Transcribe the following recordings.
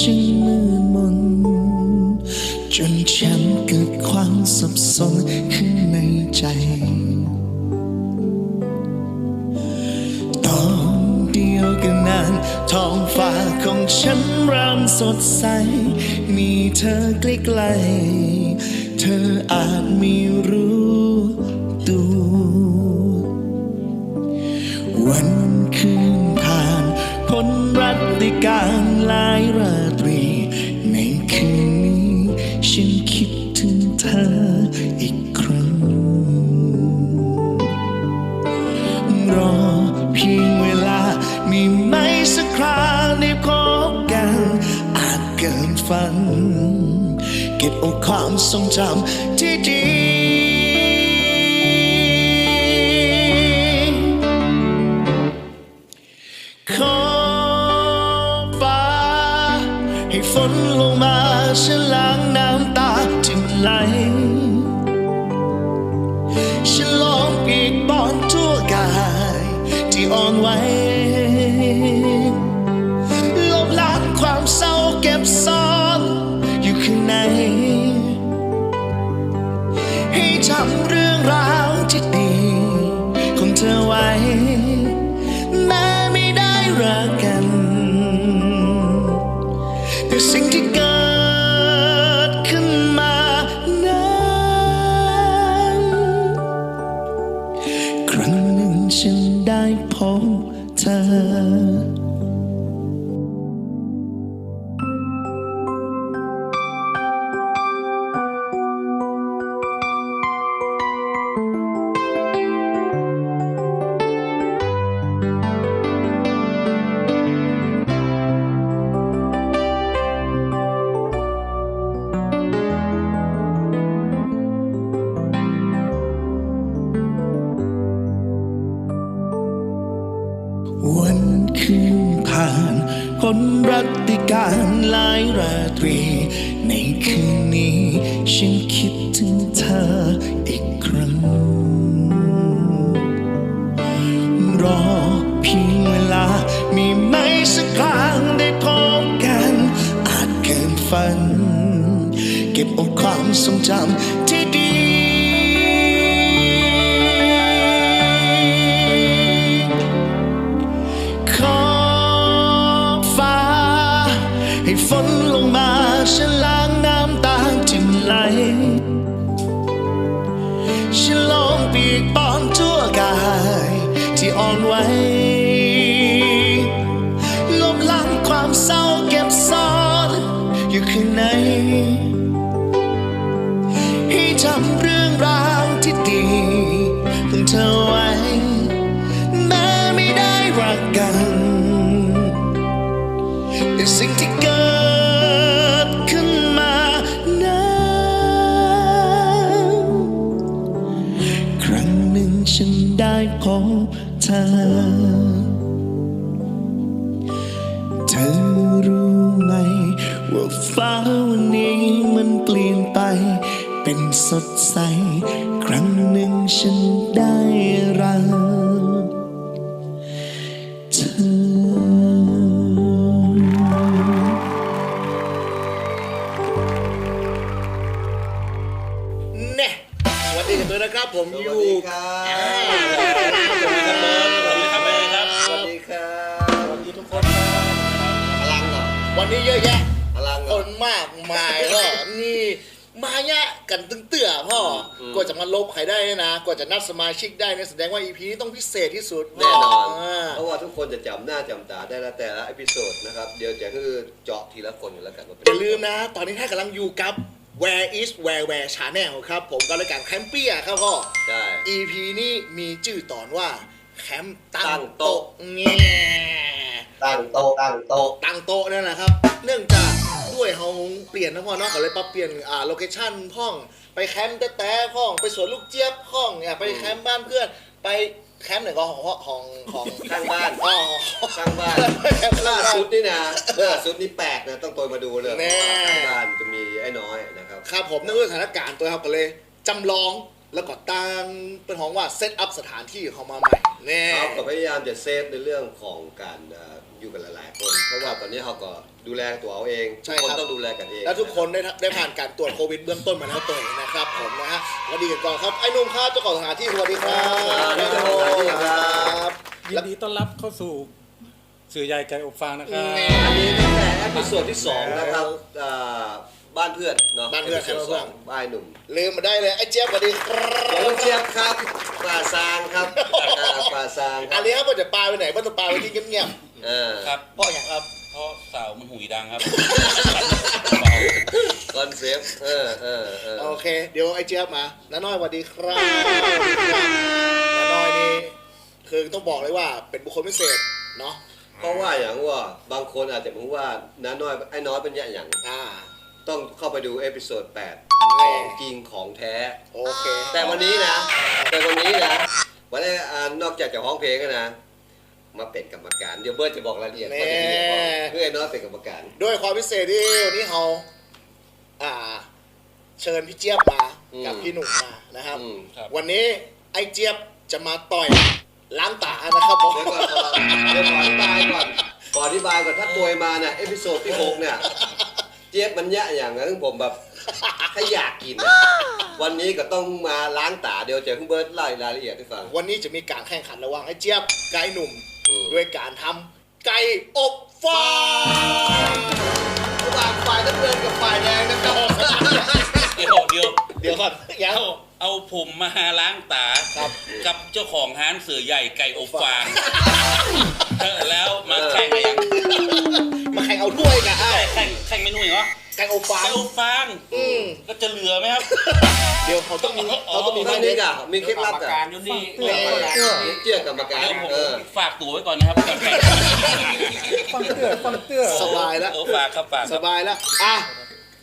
ช่างมืดมน จนฉันเกิดความสับสนข้างในใจ ตอนเดียวกันนั้นท้องฟ้าของฉันริ่มสดใส มีเธอใกล้ๆ เธออาจไม่รู้ตัว วันคืนผ่านพ้นรัตติการ ก็บเอาความทรงจำที่ดีขอฟ้าให้ฝนลงมาฉลา เตรี ในคืนนี้ ฉันคิดถึงเธออีกครั้ง รอเพียงเวลา มีไหมสักครั้งได้พบกัน อาจเกินฝัน เก็บเอาความทรงจำ ใสครั้งหนึ่งฉันได้รักเธอแน่สวัสดีกันด้วยนะครับ ผมสอวัสยู่ดีครับอ่าสวัสดีครับเบิร์ดสวัสดีครับแม่ครับสวัสดีครับสวัสดีทุกคนครับพลังเหรอวันนี้เยอะแยะพลังเหรคอนมากมายก็นี่มาแยะ กันตึงเตื่อพ่ออกว่าจะมาลบใครได้เนี่ยนะกว่าจะนัดสมาชิกได้เนี่ยแสดงว่า EP นี้ต้องพิเศษที่สุดแน่นอนา เพราะว่าทุกคนจะจำหน้าจำตาได้แล้วแต่ละอพิโซดนะครับ เดี๋ยวจะคือเจาะทีละคนอยู่แล้วกันว่าเป็นอย่าลืมนะ ตอนนี้ท่านกำลังอยู่กับ Where is Where Where Channel ครับ ผมก็รายการแคมเปียครับพ่อ ใช่ EP นี้มีชื่อตอนว่า แคมป์ตั้ตั้งงโต๊ะโต๊ะแง่ตั้งโต๊ะตั้งโต๊ะ ตั้งโต๊ะนั่นแหละครับ เนื่องจาก ด้วยเฮาเปลี่ยนนะพ่อเนาะก็เลยปรับเปลี่ยนอ่าโลเคชั่นพ่อง ไปแคมป์แต่แต่พ่องไปสวนลูกเจี๊ยบพ่องเนี่ยไปแคมป์บ้านเพื่อนไปแคมป์ไหนก็ของของของข้างบ้านอ๋อข้างบ้านแคมป์ข้าล่างบ้านสุดนี่นะล่าสุดนี่แปลกนะต้องตัวมาดูเลยแน่ข้างบ้านจะมีไอ้น้อยนะครับครับผมเนื่องด้วยสถานการณ์ตัวครับก็เลยจำลองแล้วก็ตั้งเป็นของว่าเซตอัพสถานที่ของเขามาใหม่แน่เขา ก็พยายามจะเซฟในเรื่องของการเอ่ออยู่กันหลายๆคน เพราะว่าตอนวันนี้เขาก็ดูแลตัวเอาเองใช่ทุกคนครับต้องดูแลกันเองแล้วทุกคนได้ได้ผ่านการตรวจโควิดเบื้องต้นมาแล้วตัวเองนะครับผมนะฮะแล้วดีกันก่อนครับไอ้หนุ่มครับเจ้าของสถานที่สวัสดีครับสวัสดีครับยินดีต้อนรับเข้าสู่สื่อใหญ่ไก่อบฟางนะครับ อันนี้ตั้งแต่เอพิโซดที่สองนะครับอ่า บ้านเพื่อนเนาะบ้านเพื่อนเอพิโซดสองบ้านหนุ่มลืมมาได้เลยไอ้เจี๊ยบสวัสดีครับเดี๋ยวเชียบครับป่าซางครับอ่าป่าซางคอัรันบนี้ครับผมจะปลาไปไหนบ้านจะปลาไปที่เงียบเออครับๆเพราะอย่างครับเพราะสาวมันหุยดังครับ คอนเซปต์เออเออเออโอเค เดี๋ยวไอ้เจี๊ยบมาน้าน้อยสวัสดีครับน้าน้อยนี่คือต้องบอกเลยว่าเป็นบุคคลพิเศษเนาะเพราะว่าอย่างว่าบางคนอาจจะมองว่าน้าน้อยไอ้น้อยเป็นอย่างอย่าง อ่า ต้องเข้าไปดูเอพิโซด8แน่ของจริงของแท้ โอเค แต่วันนี้นะ แต่วันนี้นะวันนี้อ่านอกจากจะร้องเพลงแล้วนะ มาเป็นกรรมการ เดี๋ยวเบิร์ดจะบอกรายละเอียดแน่ว่าจะมีอะไรบ้างเพื่อให้น้อยเป็นกรรมการ ด้วยความพิเศษที่วันนี้เราอ่า เชิญพี่เจี๊ยบมาอืมกับพี่หนุ่มมานะครับ อืม ครับ วันนี้ไอ้เจี๊ยบจะมาต่อยล้างตานะครับผม เดี๋ยวก่อนเดี๋ยวขออธิบายก่อน ขออธิบายก่อนถ้าตัวมาเนี่ยเอพิโซดที่หกเนี่ย เจี๊ยบมันยะอย่างนั้นผมแบบถ้าอยากกินอะวันนี้ก็ต้องมาล้างตาเดี๋ยวเจะคุณเบิร์ดไล่รายละเอียดให้ฟัง วันนี้จะมีการแข่งขันระหว่างไอ้เจี๊ยบกับไอ้หนุ่ม อืม ด้วยการทำไก่อบฟางระหว่างฝ่ายน้ำเงินกับฝ่ายแดงนะครับเดี๋ยวเดี๋ยว เดี๋ยวก่อนยังเอาเอาผมมาล้างตา ครับ กับเจ้าของร้านเสือใหญ่ไก่อบฟางเออแล้วมาแข่งกันยังมาแข่ง เอาถ้วยกันอ้าแข่งแข่งเมนูอย่างเหรอไก่อบฟาง ไก่อบฟางอืม ก็จะเหลือไหมครับ เดี๋ยวเขาต้องมีเขาต้องมีท่านนี้ก่ะมีเคล็ดลับกรรมก่ะการอยู่นี่เออเจี๊ยบกรรมการเดี๋ยวผมเออฝากตัวไว้ก่อนนะครับก่อนแข่งฟังเตื้อฟังเตื้อสบายแล้ว เออฝากครับฝากคสรับ บายแล้ว อะ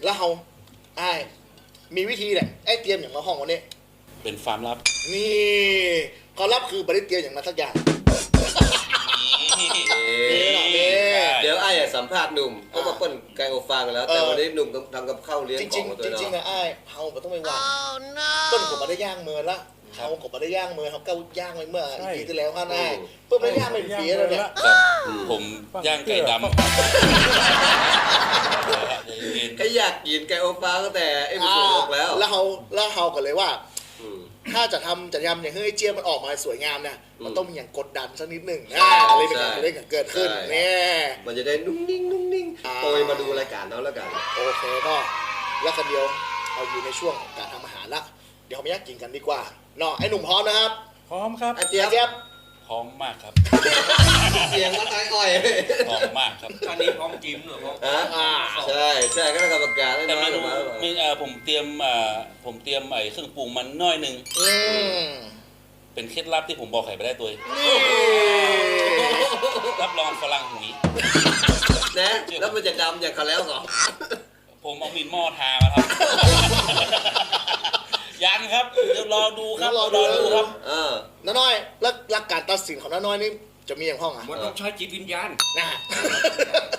แล้วเขาไอ้ายมีวิธีแหละไอ้เตรียมอย่างมาห้องวันนี้ เป็นความลับ นี่ความลับคือบริเตรียมอย่างมาสักอย่าง นี่เอ๊ะนี่เดี๋ยวไอ้อะสัมภาษณ์หนุ่มก็มาเปิ้นไก่อบฟางกันแล้ว แต่เออวันนี้หนุ่มต้องทำกับข้าวเลี้ยงจขริองงมาๆตัวจริงๆเนาะอะไอ้ายเฮาก็ต้องไม่วางต้นผมมาได้ย่างมือละเฮาก็มาได้ย่างมือเขาเก้าย่างไว้เมื่อปีที่แล้วค่ะนายเพิ่มได้ย่างไม่ปีแล้วเนี่ยครับผมย่างไก่ดำเย็น ก็อยากกินไก่อบฟางตั้งแต่เอพิโซดหกแล้วแล้วเขาแล้วเขาก็เลยว่า อืม ถ้าจะทำจะยำอย่างเฮ้ยเจี๊ยบมันออกมาสวยงามเนี่ยมันอืมต้องมีอย่างกดดันสักนิดหนึ่งอ่าอะไรเป็นการใช่เล่นเกิดขึ้นใช่เนี่ยมันจะได้นุ่งนิ่งนุ่งนิ่งอ่าโตยมาดูรายการเราแล้วกันโอเคก็แล้วกันเดียวเอาอยู่ในช่วงของการทำอาหารละเดี๋ยวเรามายักกินกันดีกว่าเนาะไอ้หนุ่มพร้อมนะครับ พร้อมครับอาเจี๊ยบไอ้เจี๊ยบ พร้อมมากครับเสียงมันอ้อยพร้อมมากครับ อันนี้พร้อมจิ้มหรือพร้อมๆฮะอ่าใช่ใช่ก็ได้กรรมการได้แต่น้เมอยอนูอกมาแล้วมีเอ่อผมเตรียมเอ่อผมเตรียมไอ้เครื่องปรุงมันน้อยหนึ่งอืมเป็นเคล็ดลับที่ผมบอกใครไม่ได้ตัวเองนี่รับรองฝรั่งหุยนะแล้วมันจะดำอย่างเขาแล้วเหรอผมเอามินหม้อทามาครับ ยังครับเดี๋ยวรอดูครับรอดูครับ เออน้าน้อยแล้วหลักการตัดสินของน้าน้อยนี่จะมีอย่างห้องอะมันต้องใช้จิตวิญญาณนะ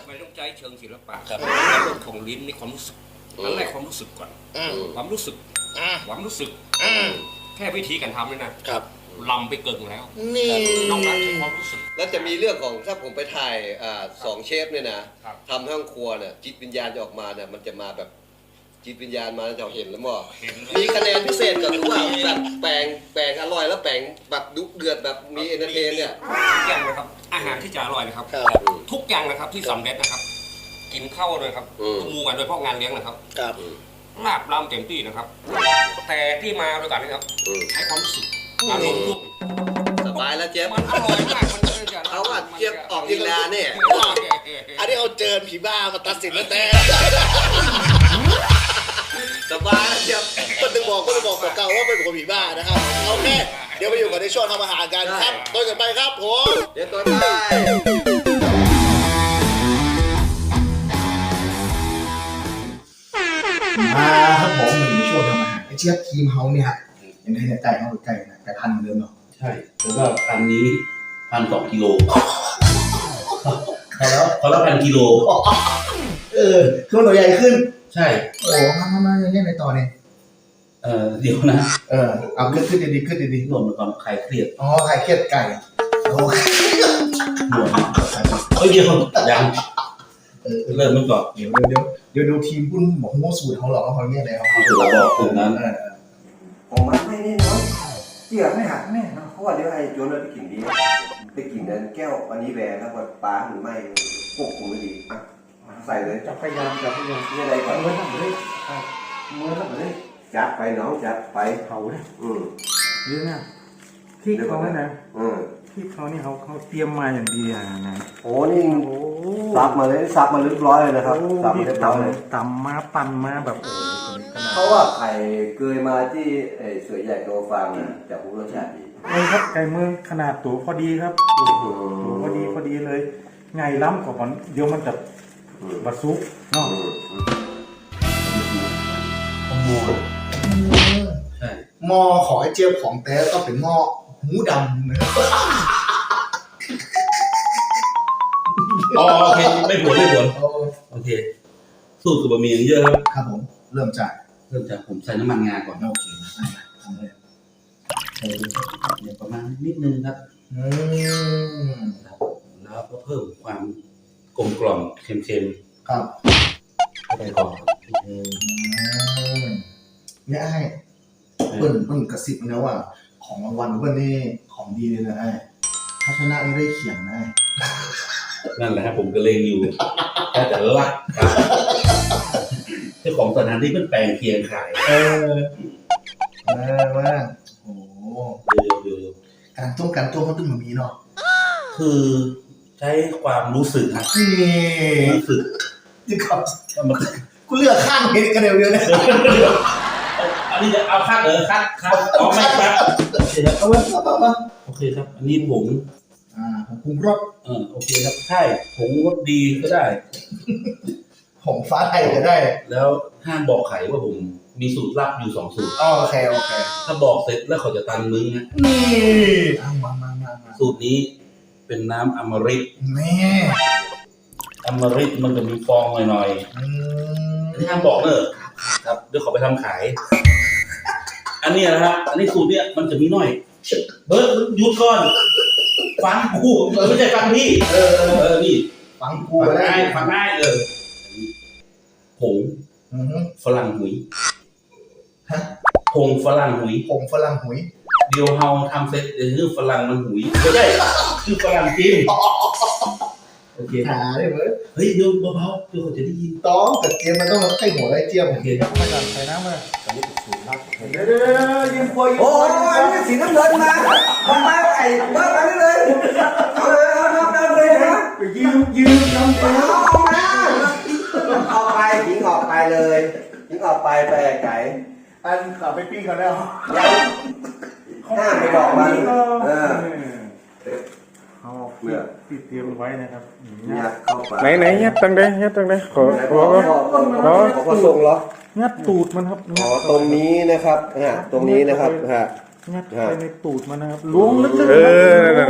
ไม่ต้องใช้เชิงศิลปะครับเรื่องของลิ้นนี่ความรู้สึกอันแรกความรู้สึกก่อนอืมความรู้สึกอะความรู้สึกอืมแค่วิธีการทำนี่นะครับลำไปเกินแล้วนี่นอกนั้นใช้ความรู้สึกแล้วจะมีเรื่องของถ้าผมไปถ่ายอ่าสองเชฟเนี่ยนะครับทำห้องครัวเนี่ยจิตวิญญาณจะออกมาเนี่ยมันจะมาแบบ จิตวิญญาณมาจะเห็นแล้วมั้งเห็นเลยมีคะแนนพิเศษก็คือว่าแบบแปลงแปลงอร่อยแล้วแปลงแบบดุเดือดแบบมีเอนเตอร์เทนเนี่ย ทุกอย่างนะครับ อาหารที่จะอร่อยนะครับ ครับทุกอย่างนะครับที่สำเร็จนะครับ กินข้าวเลยครับอืมมูกันโดยเฉพาะงานเลี้ยงนะครับครับลาบลำเต็มที่นะครับ แต่ที่มาด้วยกันนะครับอืมใช้ความรู้สึกอารมณ์ร่วมสบายแล้วเจฟมันอร่อยมากมันจะเอาว่าเจี๊ยบออกลีลาเนี่ย อันนี้เอาเจิญผีบ้ามาตัดสินแล้วแต่ สบายแล้วเจฟก็ถึงบอกก็ถึงบอกเก่าว่าเป็นคนผีบ้านะครับโอเคเดี๋ยวไปอยู่กันในช่วงทำอาหารกันครับต้นกันไปครับผมเดี๋ยวตัวไปมาครับผมมาอยู่ในช่วงทำอาหารไอเชียบทีมเฮาเนี่ยยังไงเนี่ยไก่เฮาไก่นะไก่พันธุ์เหมือนเดิมเนาะใช่แล้วก็พันนี้พันสองกิโลเขาแล้วเขาแล้วพันกิโลเออคือมันตัวใหญ่ขึ้น ใช่โอ้มามามา เล่นในต่อเนี่ยเออเดี๋ยวนะเออเอาขึ้นขึ้นดีๆขึ้นดีรวมไปก่อนใครเครียดๆอ๋อไข่เครียดไก่โอ้รวมเฮ้ยเดี๋ยวยังเออเออเริ่มมันก่อนเดี๋ยวเดี๋ยวเดี๋ยวเดี๋ยวทีมปุ้นบอกโม้สูตรเขาหรอกเขาเนี่ยอะไรเขาเราบอกถึงนั้นเออเออผมมาไม่แน่นอนเจียไม่หักแน่นอนเพราะว่าเดี๋ยวไอ้โจนเราไปกินดีไปกินนั้นแก้ววันนี้แหวนแล้วก็ปลาหรือไม่พวกคงไม่ดีอะใส่เลยจับพยายามจับพยายามนี่อะไรก่อนเมื่อทำเลย เมื่อทำเลยจัดไปน้องจัดไป เขาเนี่ยอืมเยอะนะที่เขาเนี่ยนะอืมที่เขานี่เขาเขาเตรียมมาอย่างดีอะนะโอ้นี่โอ้ซับมาเลยซับมาเรียบร้อยเลยนะครับซับมาที่เรียบร้อยเลยตำตำมาปั่นมาแบบโอ้โหขนาดเพราะว่าไข่เกยมาที่ไอ้เสือใหญ่ตัวฟางน่ะจะรู้รสชาติดีเลยครับไก่เมืองขนาดตัวพอดีครับอืมตัวพอดีพอดีเลย ไงล้ำกว่ามันเดี๋ยวมันจะอืมบะซุกเนาะอื มอืมขโมยใช่หม้อของไอ้เจี๊ยบของแต้ก็เป็นหม้อหูดำนะครับอ๋อโอเคไม่ผลไม่ผลโอ้โอเค สูตรกับบะหมี่อย่างเยอะครับ ครับผม เริ่มจากเริ่มจากผมใส่น้ำมันงาก่อนโอเคได้ไหมทำเลยใส่เดี๋ยวประมาณนิดนึงครับอืมครับแล้วก็เพิ่มความกลมกล่อมเค็มครับๆเข้า ไปก่อนอืมเนี่ยไอ้เปิ้ลเปิ้ลกระซิบนะว่า ของรางวัลเปิ้ลนี่ของดีเลยนะไอ้ถ้าชนะนี่ได้เขียนนะไอ้นั่นแหละครับผมก็เลงอยู่แค่แต่ละครับเจ้าของสถานที่เป็นแปลงเคียงขาย เออมามาโอ้โหเดี๋ยวเดี๋ยวเดี๋ยวการต้มการต้มเขาต้องแบบนี้เนาะคือใช้ความรู้สึกครับนี่รู้สึกที่เขาว่ามัน กูเลือกข้างเห็นกันเดียวเดียวเนี่ยอันนี้จะเอาคัดเหรอคัดคัดอ๋อไม่ครับโอเคครับเอาไว้เอาไว้เอาไว้โอเคครับ อันนี้ผงอ่าผมปรุงรสเออโอเคครับใช่ผงรสดีก็ได้ของฟ้าไทยก็ได้ แล้วห้ามบอกไขว่าผมมีสูตรลับอยู่สองสูตรอ๋อโอเคโอเค ถ้าบอกเสร็จแล้วเขาจะตันมึงนะนี่เอามามามามาสูตรนี้เป็นน้ำอมฤตนี่ อมฤตมันจะมีฟองหน่อยอืๆมอันนี้ห้ามบอกเนอะครับเดี๋ยวเขาไปทำขาย อันเนี้ยนะฮะอันนี้สูตรเนี้ยมันจะมีหน่อย เบิร์ดหยุดก่อนฟังกูไม่ใช่ฟังพี่เออเออเออนี่ฟังกูฟังได้ง่ายฟังง่ายเออผงอือฮึฝรั่งหุยฮะผงฝรั่งหุย ผงฝรั่งหุยเดียวเฮาทำเสร็จเดี๋ยวคือฝรั่งมันหุยไม่ใช่คือฝรั่งจริง โอเคหาได้เว้ยเฮ้ยเดี๋ยวเบาๆเดี๋ยวเขาจะได้ยินต้องกับเจี๊ยบมันต้องให้หัวได้เจี๊ยบโอเคยับมาก่อนใส่น้ำมาเดี๋ยวเดี๋ยวเดี๋ยวยิงปวยยิงโอ้ปวยยนี่สีน้ำเงินมาทำไมไอ้เบิร์ดมานี่เลยเอาเลยเอาน้ำเดินเลยนะไปยืมยืมน้ำเปล่าเอามาเอาไปหิงออกไปเลยหิงออกไปไปไก่อันขับไปปิ้งเขาแล้วห้ามไปบอกมันเออ เอาปิดเตรียมไว้นะครับยัดเข้าไปไหนไหนยัดตังได้ยัดตังได้ขอขอขอขอขอส่งเหรองัดตูดมันครับอ๋อตรงนี้นะครับฮะตรงนี้นะครับฮะงัดไปในตูดมันนะครับล้วงลึกๆเออนั่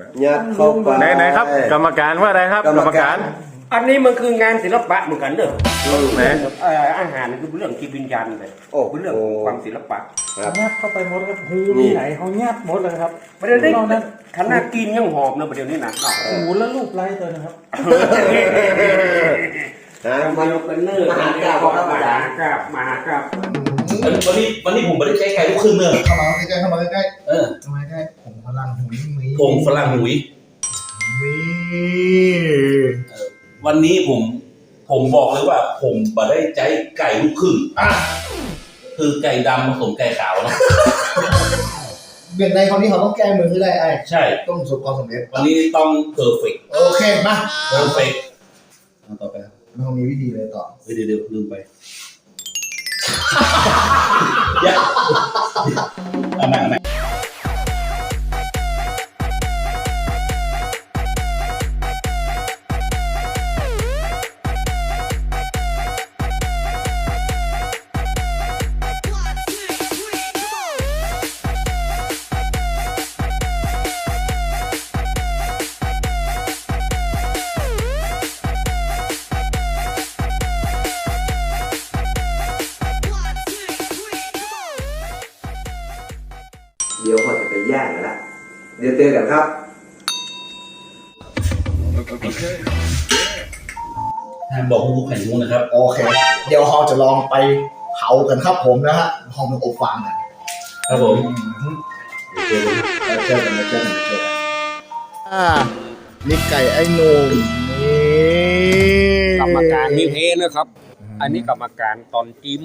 นๆๆยัดเข้าไปๆไหนไหนครับ กรรมการว่าอะไรครับ กรรมการ อันนี้มันคืองานศิลปะเหมือนกันเด้อไหนเอ่ออาหารคือเรื่องจิตวิญญาณเลยโอ้เป็นเรื่องโความศิลปะงัดเข้าไปหมดครับหูมีไหนเขางัดหมดเลยครับประเดี๋ยวนี้นอกนั้นขนาดกินยังหอมเนอะประเดี๋ยวนี้นะหูและรูปไร้ตัวนะครับฮะมัมันนเป็นเนื้อมหากราบมหากราบมหากราบวันนี้วันนี้ผมไม่ได้ใช้ไก่ลูกครึ่งเนอะเข้ามาใกล้ๆเข้ามาใกล้เออๆเข้ามาใกล้ๆผงฝรั่งหุยมีผงฝรั่งหุยมี วันนี้ผมผมบอกเลยว่าผมบ่ได้ใจไก่ลูกครึ่งอะคือไก่ดำผสมไก่ขาวเนาะเบียงใดคราวนี้เขาต้องแก้มือให้ได้ไอ้ใช่ ต้องประสบความสำเร็จวันนี้ต้องเพอร์เฟกต์โอเคมาเพอร์เฟกต์ต่อไปครับเรามีวิธีเลยต่อเฮ้ยเดี๋ยวเดี๋ยวลืมไปอย่าเอาใหม่เอาใหม่ เดี๋ยวเขาจะไปแย่งกันละเดี๋ยวเจอกันครับ ห้ามบอกคู่แข่งนู้นนะครับ โอเค เดี๋ยวเราจะลองไปเผากันครับผมนะฮะห้องมันอบฟางกันครับผมเจอกันเจอกันเจอกันเจอกันอ่านี่ไก่ไอ้หนุ่มนี่กรรมการมีเพนะครับ อันนี้กรรมการตอนจิ้ม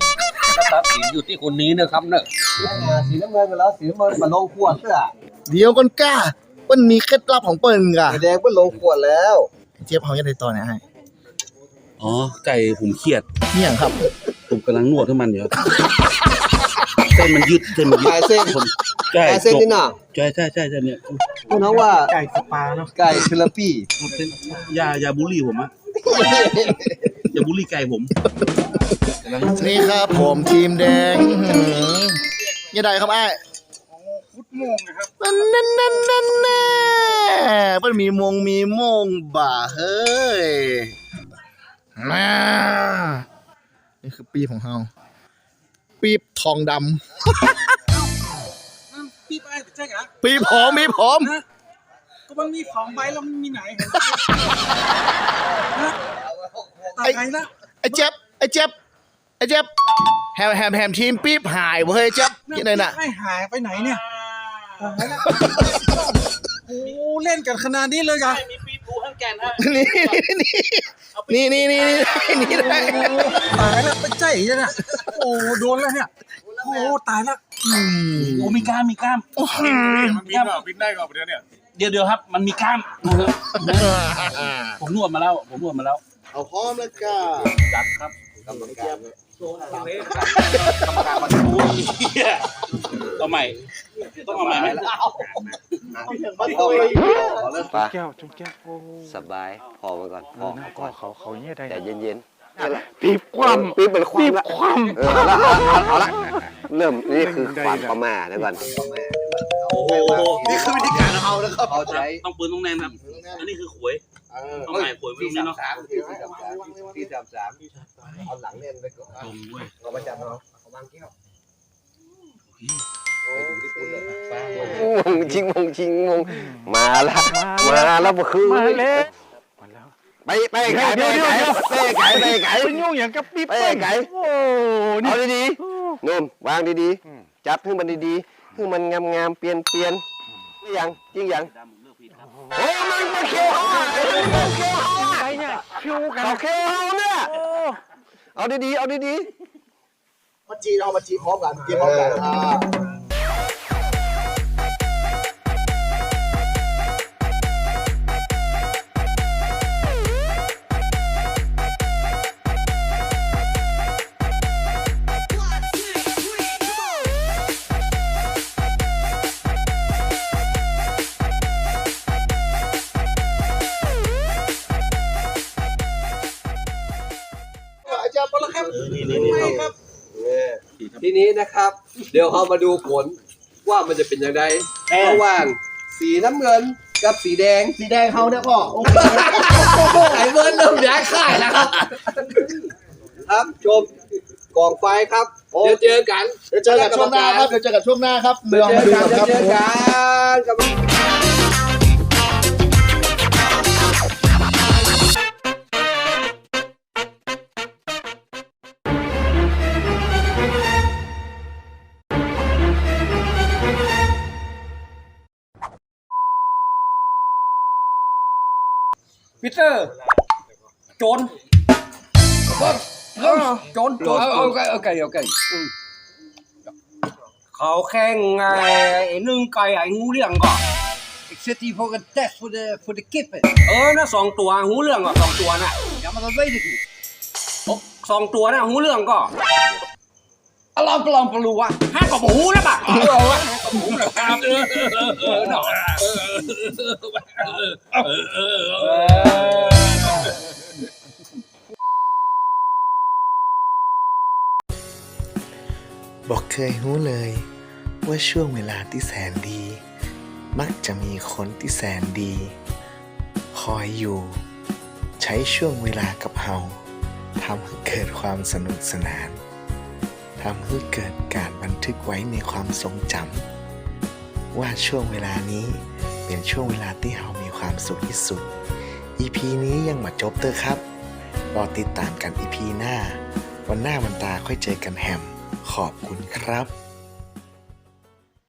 ก็ตัดสินอยู่ที่คนนี้นะครับเนอะ สีน้ำเงินกันแล้วสีน้ำเงินมาลงขวดเสื้อเดี๋ยวก่อนก้าเปิ้นมีเคล็ดลับของเปิ้นก่ะสีแดงก็ลงขวดแล้วเจี๊ยบเขาจะได้ตอนไหนให้อ๋อไก่ผมเครียดเนี่ยครับผมกำลังนวดให้มันอยู่ครับเส้นมันยืดเส้นมันยืดลายเส้นผมใช่ลายเส้นนี่น่ะใช่ใช่ใช่ใช่เนี่ยคุณน้องว่าไก่สปาเนาะไก่เทเลปี้เส้นอยาอยาบูลลี่ผมอะอย่าบูลลี่ไก่ผมนี่ครับผมทีมแดงหือ ยังไงครับไอ้ฟุตโมงนะครับนั่นนั่นนั่นนั่นแน่เปิ้นมีมงมีโมงบ่าเฮ้ยมานี่คือปีบของเฮาปีบทองดพี่ไปใช่ไหมำปีบหอมมีผมก็มันมีสองใบแล้วมันมีไหนตายละไอ้เจ็บไอ้เจ็บไอ้เจ็บ แฮมแฮมแฮมทีมปีบหายเว้ยเจ็บยังไงน่ะ ไม่หายไปไหนเนี่ยหายละโอ้เล่นกันขนาดนี้เลยกันนี่นี่นี่นี่นี่นี่ได้นี่ได้ตายละไปใจยังน่ะโอ้โดนแล้วเนี่ย โอ้ตายละอืมโอ้มีกล้ามมีกล้าม มันบินก็บินได้ก็เดี๋ยวเนี่ยเดี๋ยวเดี๋ยวครับ มันมีกล้ามนะครับผมนวดมาแล้ว ผมนวดมาแล้ว เอาพร้อมแล้วก้าจัดครับกรรมการ กรรมการมาดูเอาใหม่ ต้องเอาใหม่ไหมปาแก้วจุงแก้วโอ้สบาย พอมาก่อนพอนะก็เขาเขาเนี่ยได้ใจเย็นๆปีบความปีบเป็นความปีบละความเออเอาละเอาเอาละเริ่มนี่คือความประมาทนะก่อนโอ้โหนี่คือวิธีการเอานะครับเอาใจต้องปืนต้องแน่นครับ อันนี้คือขวย เอาใหม่ขวยไว้ตรงนี้เนาะสามสี่สามสามสี่สามสามเอาหลังเล่นไปก่อนตรงเว้ยเอามาจับเอาเอาวางแก้วมงชิงมงชิงมงมาละมาแล้วบ่คือมาแล้วมาแล้วไปไปไก่ไปไก่ไปไก่ไปไก่ไปยุ่งอย่างกับปีบไปไก่โอ้นี่เอาดีๆนุ่มวางดีๆจับให้มันดีๆให้มันงามๆเปลี่ยนเปลี่ยนนี่ยังจริงยัง โอ้มันมันเคี้ยวห่ามันเคี้ยวห่าไปเนี่ยคิวกันเอาเคี้ยวห่าเนี่ยโอ้เอาดีๆเอาดีมาจีเรามาจีพร้อมกันจีพร้อมกันอ่า จารย์พลครับนี่นี่นี่ครับๆทีนี้นะครับ เดี๋ยวเรามาดูผลว่ามันจะเป็นยังไงระหว่างสีน้ำเงินกับสีแดงสีแดงเฮาเนี่ยพ่อโอเคไอ้เงินเริ่มย้ายค่ายแล้วครับ ครับชมกองไฟครับเดี๋ยวเจอกันเดี๋ยวเจอกันช่วงหน้าครับเดี๋ยวเจอกันช่วงหน้าครับเดี๋ยวลองเจมาอดูกันกันเดี๋คยวรับ เจอกันกับพีเตอร์ โจรโจรโจรโอเคโอเคโอเคเขาแข่งไงไอ้นึ่งไก่ไอ้งูเลี้ยงก่อน Except for the test for the for the kip. เออนะสองตัวหูเรื่องก่อนสองตัวน่ะ Ja, maar dat weet ik niet. สองตัวน่ะหูเรื่องก่อน Alarm, alarm, alarm. ห้ากับหูนะบ่ะ ห้ากับครับเออเออเออเนาะเออเออเออบอกเคยรู้เลย ว่าช่วงเวลาที่แสนดี มักจะมีคนที่แสนดี คอยอยู่ ใช้ช่วงเวลากับเฮาทำให้เกิดความสนุกสนานทำให้เกิดการบันทึกไว้ในความทรงจำ ว่าช่วงเวลานี้เป็นช่วงเวลาที่เรามีความสุขที่สุด EP นี้ยังมาจบเตอครับ รอติดตามกัน EP หน้า วันหน้าวันตาค่อยเจอกันแฮม ขอบคุณครับ